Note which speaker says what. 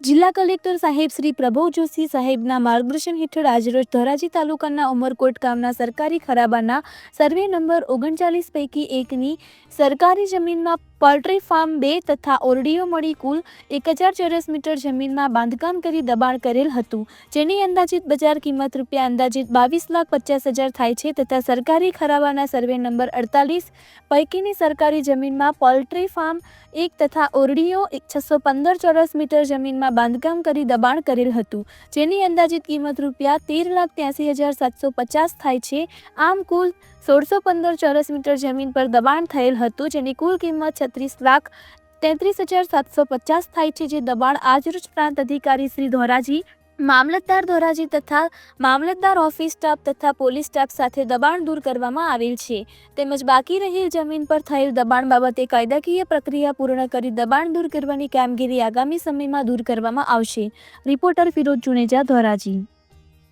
Speaker 1: જિલ્લા કલેક્ટર સાહેબ શ્રી પ્રભવ જોશી સાહેબના માર્ગદર્શન હેઠળ આજરોજ ધોરાજી તાલુકાના ઉમરકોટ ગામના સરકારી ખરાબાના સર્વે નંબર ઓગણચાલીસ પૈકી એકની સરકારી જમીનમાં પોલ્ટ્રી ફાર્મ બે તથા ઓરડીઓ મળી કુલ એક હજાર ચોરસ મીટર જમીનમાં બાંધકામ કરી દબાણ કરેલ હતું. જેની અંદાજિત બજાર કિંમત રૂપિયા અંદાજિત બાવીસ લાખ પચાસ હજાર થાય છે તથા સરકારી ખરાબાના સર્વે નંબર અડતાલીસ પૈકીની સરકારી જમીનમાં પોલ્ટ્રી ફાર્મ એક તથા ઓરડીઓ છસો પંદર ચોરસ મીટર જમીનમાં બાંધકામ કરી દબાણ કરેલ હતું. જેની અંદાજિત કિંમત રૂપિયા તેર લાખ ત્યાસી હજાર સાતસો પચાસ થાય છે. આમ કુલ સોળસો પંદર ચોરસ મીટર જમીન પર દબાણ થયેલ હતું. જેની કુલ કિંમત છત્રીસ લાખ તેત્રીસ હજાર સાતસો પચાસ થાય છે જે દબાણ આજરોજ પ્રાંત અધિકારી શ્રી ધોરાજી, મામલતદાર ધોરાજી તથા મામલતદાર ઓફિસ સ્ટાફ તથા પોલીસ સ્ટાફ સાથે દબાણ દૂર કરવામાં આવેલ છે. તેમજ બાકી રહેલ જમીન પર થયેલ દબાણ બાબતે કાયદાકીય પ્રક્રિયા પૂર્ણ કરી દબાણ દૂર કરવાની કામગીરી આગામી સમયમાં દૂર કરવામાં આવશે. રિપોર્ટર ફિરોજ જુનેજા, ધોરાજી.